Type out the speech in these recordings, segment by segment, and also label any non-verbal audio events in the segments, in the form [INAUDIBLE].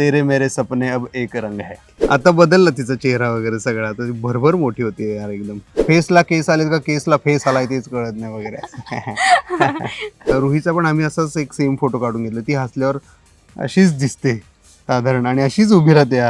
तेरे मेरे सपने अब एक रंग है. आता बदलला तिचा चेहरा वगैरे सगळा. आता ती भरभर मोठी होती यार एकदम. फेसला केस आले का? केसला फेस आलाय तेच कळत नाही वगैरे. रुहीचा पण आम्ही असाच एक सेम फोटो काढून घेतला. ती हसल्यावर अशीच दिसते साधारण आणि अशीच उभी राहते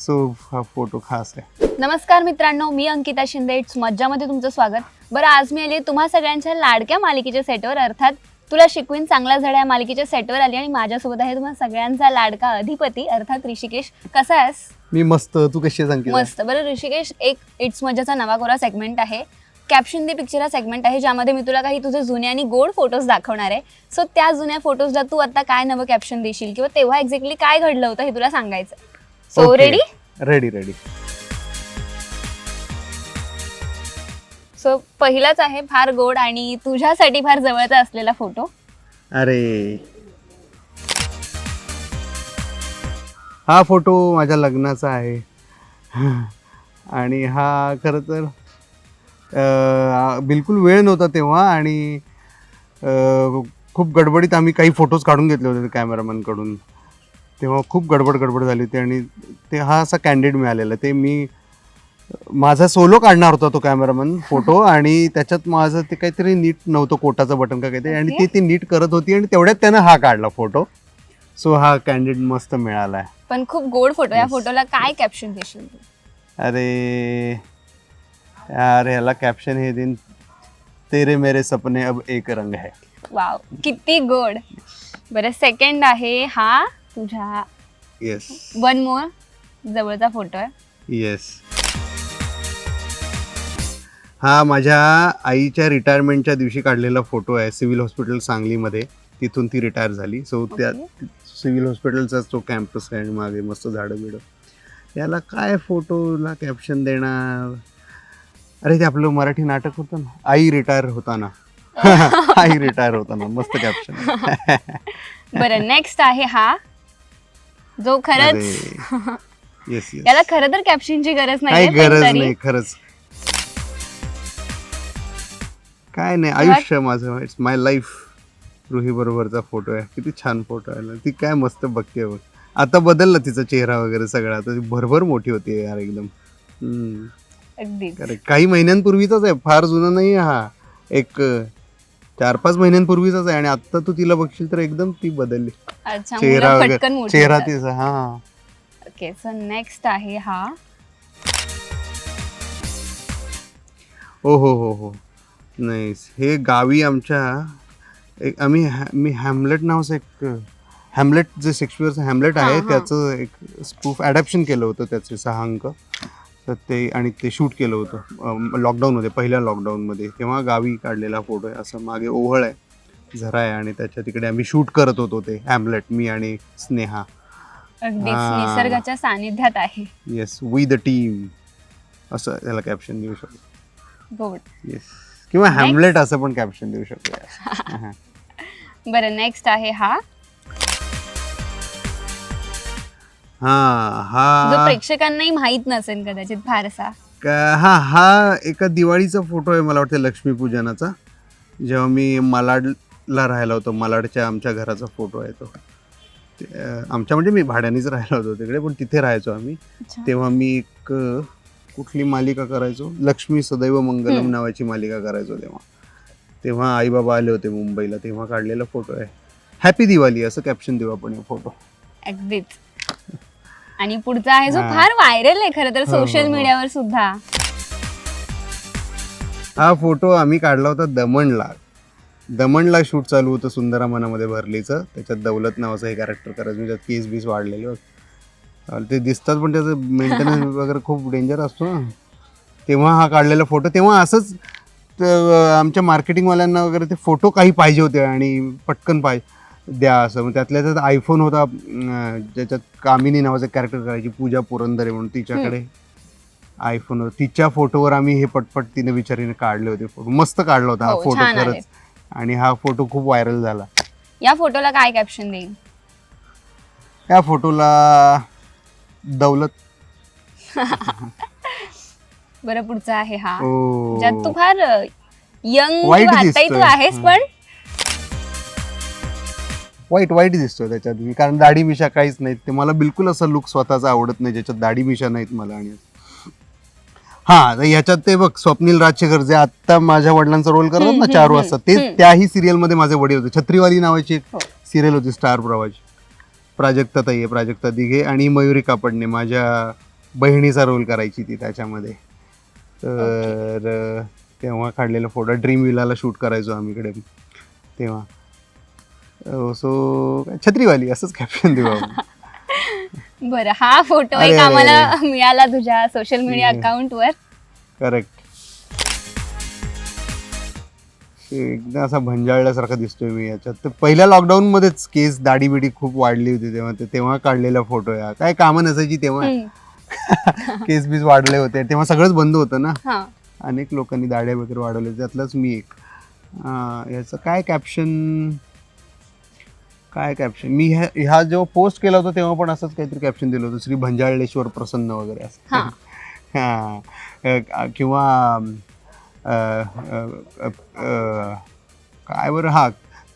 सो हा फोटो खास आहे. नमस्कार मित्रांनो मी अंकिता शिंदे. इट्स मज्जामध्ये तुमचं स्वागत. बरं आज मी आली तुम्हा सगळ्यांच्या लाडक्या मालिकेच्या सेटवर अर्थात तुला शिकवीन चांगला झडा या मालिकेच्या सेटवर आली आणि माझ्यासोबत आहे तुम्हा सगळ्यांचा लाडका अधिपती अर्थात ऋषिकेश. कसा आहेस? मी मस्त. तू कशी आहे मस्त. बरं ऋषिकेश एक इट्स मज्जाचा नवा कोरा सेगमेंट आहे. कॅप्शन दी पिक्चर हा सेगमेंट आहे ज्यामध्ये मी तुला काही तुझे जुने आणि गोड फोटोज दाखवणार आहे. सो त्या जुन्या फोटोजला तू आता काय नवं कॅप्शन देशील? किंवा तेव्हा एक्झॅक्टली काय घडलं होतं हे तुला सांगायचं so ready ready ready so पहिलाच आहे फार गोड आणि तुझ्यासाठी फार जवळचा असलेला फोटो. अरे. हा फोटो माझ्या लग्नाचा आहे. आणि हा खरं तर बिलकुल वेळ नव्हता तेव्हा आणि खूप गडबडीत आम्ही काही फोटोज काढून घेतले होते कॅमेरामॅनकडून तेव्हा खूप गडबड गडबड झाली होती आणि ते हा असा कॅन्डिड मिळालेला. ते मी माझा सोलो काढणार होता तो कॅमेरामन फोटो [LAUGHS] आणि त्याच्यात माझं ते काहीतरी नीट नव्हतं कोटाचं बटन का काहीतरी. आणि ती ती नीट करत होती आणि तेवढ्यात त्यानं हा काढला फोटो सो हा कॅन्डिड मस्त मिळाला आहे पण खूप गोड फोटो या. फोटोला काय कॅप्शन देशील तू? अरे यार ह्याला कॅप्शन हे देईन. तेरे मेरे सपने अब एक रंग है. वाव किती गोड. बरं सेकंड आहे हा तुझ्या येस वन मोर जवळचा फोटो आहे. येस हा माझ्या आईच्या रिटायरमेंटच्या दिवशी काढलेला फोटो आहे सिव्हिल हॉस्पिटल सांगलीमध्ये. तिथून ती रिटायर झाली. सो त्या सिव्हिल हॉस्पिटलचाच तो कॅम्पस आहे आणि मागे मस्त झाडं बिडं याला काय फोटोला कॅप्शन देणार? अरे ते आपलं मराठी नाटक होतं ना. आई रिटायर होताना. [LAUGHS] आई रिटायर होताना. मस्त कॅप्शन [LAUGHS] बरं नेक्स्ट आहे हा. जो खरंच येस येस [LAUGHS] याला खरं तर कॅप्शनची गरज नाही गरज नाही खरंच. काय नाही आयुष्य माझं. इट्स माय लाईफ रुही बरोबरचा फोटो आहे. किती छान फोटो आहे. ती काय मस्त बघते बघ. आता बदलला तिचा चेहरा वगैरे सगळा. आता ती भरभर मोठी होती यार एकदम. अरे काही महिन्यांपूर्वीचाच आहे. फार जुना नाही हा. एक चार पाच महिन्यांपूर्वीचाच आहे. आणि आता तू तिला बघशील तर एकदम ती बदलली. चेहरा वगैरे. चेहरा. तिचा हा. ओके सो नेक्स्ट आहे हा. हो हो हो हो. नाही हे गावी आमच्या एक आम्ही हॅ- मी हॅमलेट नावाचं एक हॅमलेट जे शेक्सपियरचं हॅमलेट आहे. त्याचं एक स्पूफ ॲडॅप्शन केलं होतं त्याचे सहा अंक. तर ते आणि ते शूट केलं होतं लॉकडाऊनमध्ये पहिल्या लॉकडाऊनमध्ये तेव्हा गावी काढलेला फोटो आहे असं मागे ओहळ आहे झरा आहे आणि त्याच्या तिकडे आम्ही शूट करत होतो ते हॅमलेट मी आणि स्नेहा. निसर्गाच्या सानिध्यात आहे. येस वी द टीम असं त्याला कॅप्शन देऊ शकतो. येस किंवा हॅमलेट असं पण कॅप्शन देऊ शकतो. [LAUGHS] बरं नेक्स्ट आहे हा. हा जो हा प्रेक्षकांनाही माहीत नसेल कदाचित फारसा. का- हा हा एका दिवाळीचा फोटो आहे मला वाटतं लक्ष्मीपूजनाचा. जेव्हा मी मालाडला राहिला होतो मालाडच्या आमच्या घराचा फोटो आहे तो. ते, अं, आमच्या म्हणजे मी भाड्यानेच राहिला होतो तिकडे पण तिथे राहायचो आम्ही. तेव्हा मी एक अं, कुठली मालिका करायचो? लक्ष्मी सदैव मंगलम. नावाची मालिका करायचो तेव्हा. तेव्हा आई बाबा आले होते मुंबईला तेव्हा काढलेला फोटो आहे. हॅपी दिवाळी असं कॅप्शन देऊ आपण फोटो अगदीच. [LAUGHS] आणि पुढचा आहे जो हा. फार व्हायरल आहे खरं तर हो, हो, सोशल हो. मीडियावर सुद्धा. हा फोटो आम्ही काढला होता दमणला. दमणला शूट चालू होतं सुंदरा मनामध्ये भरलीचं. त्याच्यात दौलत नावाचं हे कॅरेक्टर करायचं. म्हणजे केस बीस वाढलेले होते. ते दिसतात पण त्याचं [LAUGHS] मेंटेनन्स वगैरे खूप डेंजर असतो ना. तेव्हा हा काढलेला फोटो तेव्हा असंच त- आमच्या मार्केटिंगवाल्यांना वगैरे ते फोटो काही पाहिजे होते आणि पटकन पाहिजे द्या असं. मग त्यातल्या त्यात आयफोन होता ज्याच्यात कामिनी नावाचं कॅरेक्टर करायची पूजा पुरंदरे म्हणून तिच्याकडे. आयफोन होता. तिच्या फोटोवर आम्ही हे पटपट तिने बिचारीने काढले होते फोटो मस्त काढला होता हा हो, फोटो छान आले. खरंच आणि हा फोटो खूप व्हायरल झाला. या फोटोला काय कॅप्शन देईल? या फोटोला दौलत बरं पुढचा आहे हा ओ ज्यात तू फार यंग आताही तू दिसतोय. आहेस हं. पण वाईट वाईट दिसतोय त्याच्यात मी कारण दाढी मिशा काहीच नाहीत ते मला बिलकुल असं लुक स्वतःचा आवडत नाही ज्याच्यात दाढी मिशा नाहीत मला आणि हा तर ह्याच्यात ते बघ स्वप्नील राजशेखर जे आता माझ्या वडिलांचा रोल करतात ना चार वाजता ते. त्याही सिरियलमध्ये माझे वडील होते छत्रीवाली नावाची एक हो. सिरियल होती स्टार प्रवाची प्राजक्ता ताई आहे प्राजक्ता दिघे आणि मयुरी कापडणे माझ्या बहिणीचा रोल करायची ती त्याच्यामध्ये. तर तेव्हा काढलेला फोटो ड्रीम विलाला शूट करायचो आम्ही इकडे तेव्हा. सो छत्रीवाली असंच कॅप्शन देऊ [LAUGHS] बरं हा फोटो एक आम्हाला मिळाला तुझ्या सोशल मीडिया. अकाउंटवर करेक्ट एकदा असा भंजाळल्यासारखा दिसतोय मी याच्यात. तर पहिल्या लॉकडाऊन मध्येच केस दाढी बिडी खूप वाढली होती तेव्हा. ते तेव्हा काढलेला फोटो या काय कामं नसायची तेव्हा. केस [LAUGHS] बीस वाढले होते. तेव्हा सगळंच बंद होतं ना. अनेक लोकांनी दाढ्या वगैरे वाढवल्या. त्यातलाच मी एक. याचं काय कॅप्शन काय कॅप्शन मी ह्या ह्या जेव्हा पोस्ट केला होता तेव्हा पण असंच काहीतरी कॅप्शन दिलं होतं. श्री भंजाळलेश्वर प्रसन्न वगैरे असं. हा. [LAUGHS] किंवा काय बरं हा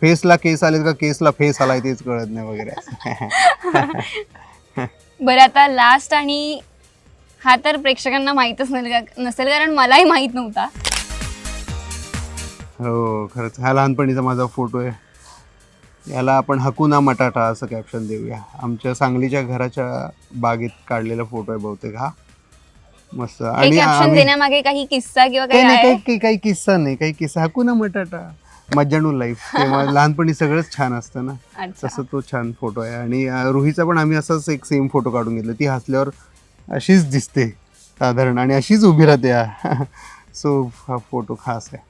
फेसला केस आले का? केसला फेस आलाय तेच कळत नाही वगैरे. [LAUGHS] बरं आता लास्ट आणि हा तर प्रेक्षकांना माहीतच नसेल नसेल कारण मलाही माहीत नव्हता. हो खरंच. हा लहानपणीचा माझा फोटो आहे. याला आपण हकुना मटाटा असं कॅप्शन देऊया. आमच्या सांगलीच्या घराच्या बागेत काढलेला फोटो आहे बहुतेक हा. मस्त. आणि कॅप्शन आम्ही- देण्यामागे काही किस्सा किंवा काही काही नाही आहे? काही काही- काही किस्सा नाही. काही किस्सा. हकुना मटाटा मज्जाणू लाईफ [LAUGHS] तेव्हा लहानपणी सगळंच छान असतं ना. अच्छा. तसं तो छान फोटो आहे. आणि अं, रुहीचा पण आम्ही असाच एक सेम फोटो काढून घेतला. ती हसल्यावर अशीच दिसते साधारण. आणि अशीच उभी राहते. [LAUGHS] सो हा फोटो खास आहे.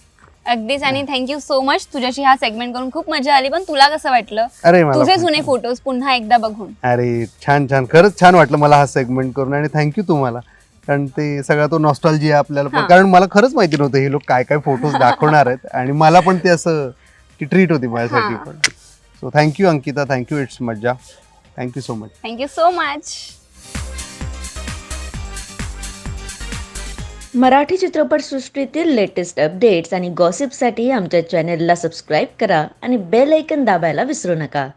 अगदीच. आणि थँक्यू सो मच तुझ्याशी हा सेगमेंट करून खूप मजा आली. पण तुला कसं वाटलं? अरे मला तुझे पण जुने फोटोज पुन्हा एकदा बघून. अरे छान छान. खरंच छान वाटलं मला हा सेगमेंट करून. आणि थँक्यू तुम्हाला. कारण ते सगळा तो नॉस्टॉलजी आपल्याला पण. कारण मला खरंच माहिती नव्हतं हे लोक काय काय फोटोज दाखवणार आहेत. आणि मला पण ते असं ती ट्रीट होती माझ्यासाठी. पण. So thank you Ankita. Thank you it's Majja. Thank you so much thank you so much Marathi चित्रपटसृष्टीतील लेटेस्ट अपडेट्स आणि गॉसिपसाठी आमच्या चॅनेलला सबस्क्राईब करा आणि बेल ऐकन दाबायला विसरू नका.